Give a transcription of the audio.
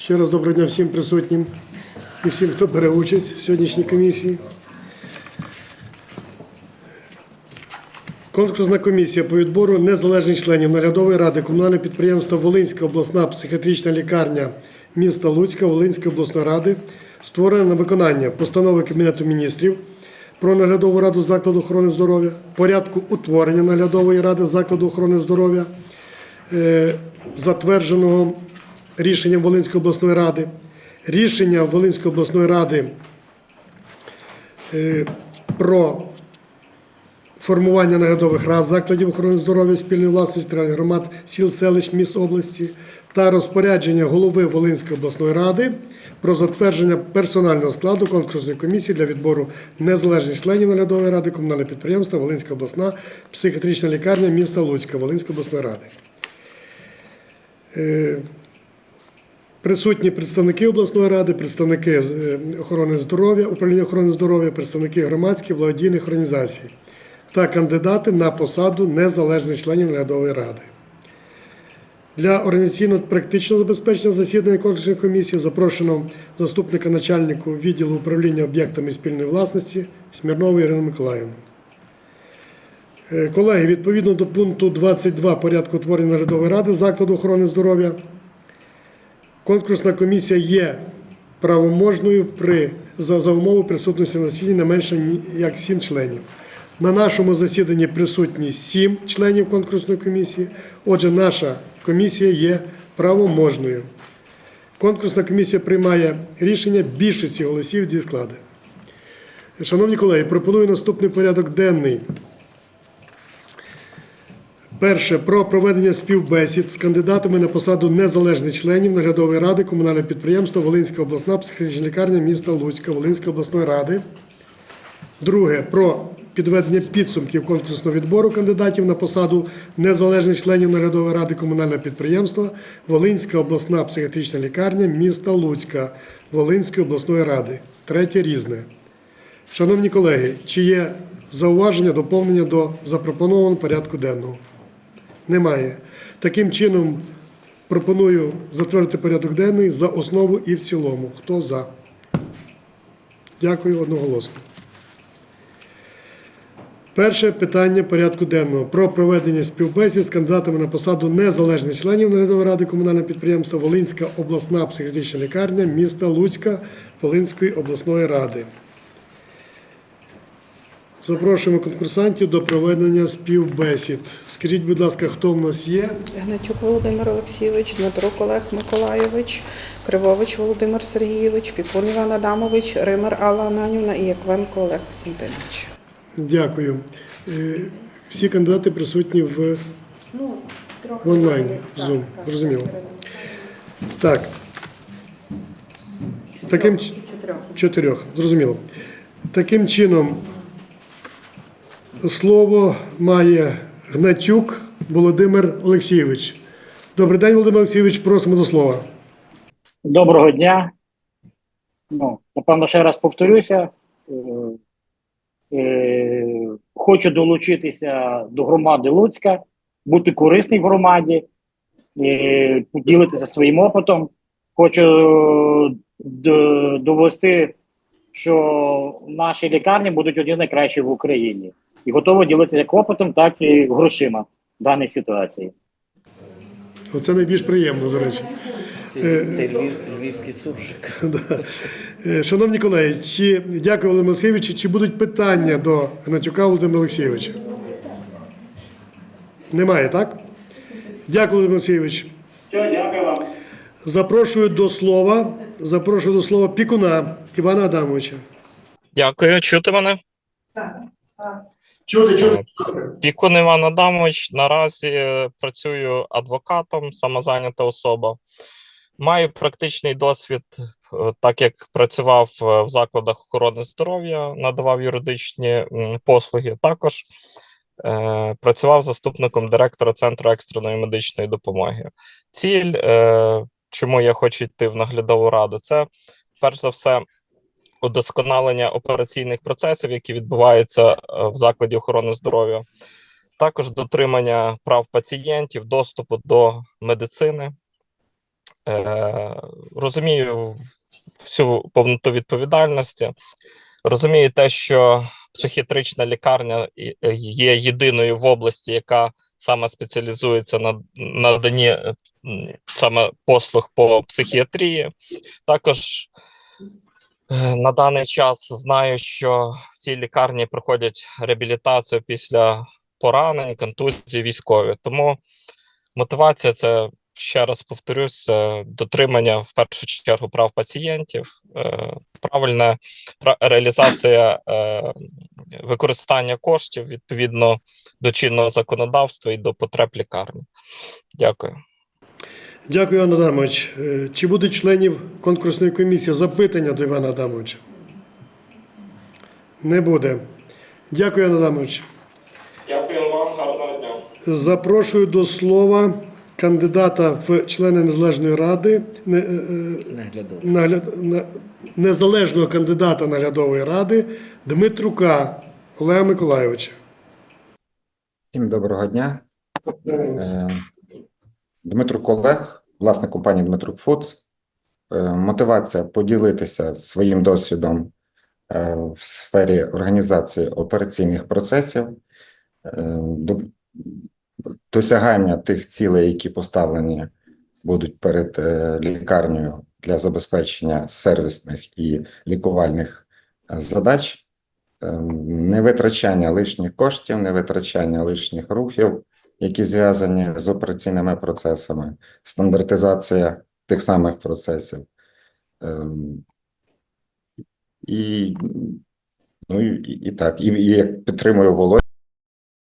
Ще раз доброго дня всім присутнім і всім, хто бере участь в сьогоднішній комісії. Конкурсна комісія по відбору незалежних членів наглядової ради комунального підприємства Волинська обласна психіатрична лікарня міста Луцька Волинської обласної ради створена на виконання постанови Кабінету міністрів про наглядову раду закладу охорони здоров'я, порядку утворення наглядової ради закладу охорони здоров'я, е, затвердженого рішенням Волинської обласної ради, рішення Волинської обласної ради е, про формування наглядових рад закладів охорони здоров'я спільної власності громад сіл, селищ, міст області та розпорядження голови Волинської обласної ради про затвердження персонального складу конкурсної комісії для відбору незалежних членів наглядової ради комунального підприємства Волинська обласна психіатрична лікарня міста Луцька Волинської обласної ради. Присутні представники обласної ради, представники е, охорони здоров'я, управління охорони здоров'я, представники громадських благодійних організацій та кандидати на посаду незалежних членів наглядової ради. Для організаційно-практичного забезпечення засідання конкурсної комісії запрошено заступника начальнику відділу управління об'єктами спільної власності Смірнову Ірину Миколаївну. Е, Колеги, відповідно до пункту 22 порядку утворення наглядової ради закладу охорони здоров'я, конкурсна комісія є правоможною при, за, за умови присутності на не менше як 7 членів. На нашому засіданні присутні 7 членів конкурсної комісії. Отже, наша комісія є правоможною. Конкурсна комісія приймає рішення більшості голосів дві склади. Шановні колеги, пропоную наступний порядок денний. Перше про проведення співбесід з кандидатами на посаду незалежних членів наглядової ради комунального підприємства Волинська обласна психічна лікарня міста Луцька Волинської обласної ради. Друге про підведення підсумків конкурсного відбору кандидатів на посаду незалежних членів наглядової ради комунального підприємства Волинська обласна психіатрична лікарня міста Луцька Волинської обласної ради. Третє різне. Шановні колеги, чи є зауваження, доповнення до запропонованого порядку денного? Немає. Таким чином, пропоную затвердити порядок денний за основу і в цілому. Хто за? Дякую одноголосно. Перше питання порядку денного про проведення співбесід з кандидатами на посаду незалежних членів наглядової ради комунального підприємства Волинська обласна психіатрична лікарня міста Луцька Волинської обласної ради. Запрошуємо конкурсантів до проведення співбесід. Скажіть, будь ласка, хто в нас є? Гнатюк Володимир Олексійович, Дмитрук Олег Миколайович, Кривович Володимир Сергійович, Пікун Іван Адамович, Ример Алла Ананівна і Яквенко Олег Костянтинович. Дякую. Е, Всі кандидати присутні в в онлайні, в Zoom. Зрозуміло. Так. Таким чотирьох. Зрозуміло. Таким чином, слово має Гнатюк Володимир Олексійович. Добрий день, Володимир Олексійович, просимо до слова. Доброго дня. Ну, напевно, ще раз повторюся. Е, е, хочу долучитися до громади Луцька, бути корисний в громаді, е, поділитися своїм опитом. Хочу довести, що наші лікарні будуть одні з найкращих в Україні. І готовий ділитися як опитом, так і грошима в даній ситуації. Оце найбільш приємно, до речі. Це, львів, львівський суржик. Е, Шановні колеги, чи дякую Володимир Олексійович, чи будуть питання до Гнатюка Володимира Олексійовича? Немає, так? Дякую, Володимир Олексійович. Дякую вам. Запрошую до слова, запрошую до слова пікуна Івана Адамовича. Дякую, чути мене. Чути, чути. Пікун Іван Адамович. Наразі е, працюю адвокатом, самозайнята особа. Маю практичний досвід, е, так як працював е, в закладах охорони здоров'я, надавав юридичні послуги. Також е, працював заступником директора Центру екстреної медичної допомоги. Ціль, е, чому я хочу йти в наглядову раду, це перш за все удосконалення операційних процесів, які відбуваються е, в закладі охорони здоров'я, також дотримання прав пацієнтів, доступу до медицини, Е, розумію всю повноту відповідальності. Розумію те, що психіатрична лікарня е, є єдиною в області, яка саме спеціалізується на наданні е, саме послуг по психіатрії. Також на даний час знаю, що в цій лікарні проходять реабілітацію після поранень, контузій військові. Тому мотивація це ще раз повторюсь, дотримання в першу чергу прав пацієнтів, е, правильна реалізація е, використання коштів відповідно до чинного законодавства і до потреб лікарні. Дякую. Дякую, Іван Адамович. Е, Чи будуть членів конкурсної комісії запитання до Івана Адамовича? Не буде. Дякую, Іван Адамович. Дякую вам, гарного дня. Запрошую до слова кандидата в члени Незалежної ради, не- е, е, Наглядово. нагляд- на- незалежного кандидата наглядової ради Дмитрука Олега Миколайовича. Всім доброго дня. Е, Дмитрук Власник компанії Дмитрук Фудс. Е, Мотивація поділитися своїм досвідом е, в сфері організації операційних процесів, е, досягання тих цілей, які поставлені будуть перед лікарнею для забезпечення сервісних і лікувальних задач. Ем, невитрачання лишніх коштів, невитрачання лишніх рухів, які зв'язані з операційними процесами, стандартизація тих самих процесів. Ем, І, ну, і, і так, і, і як підтримую Володю.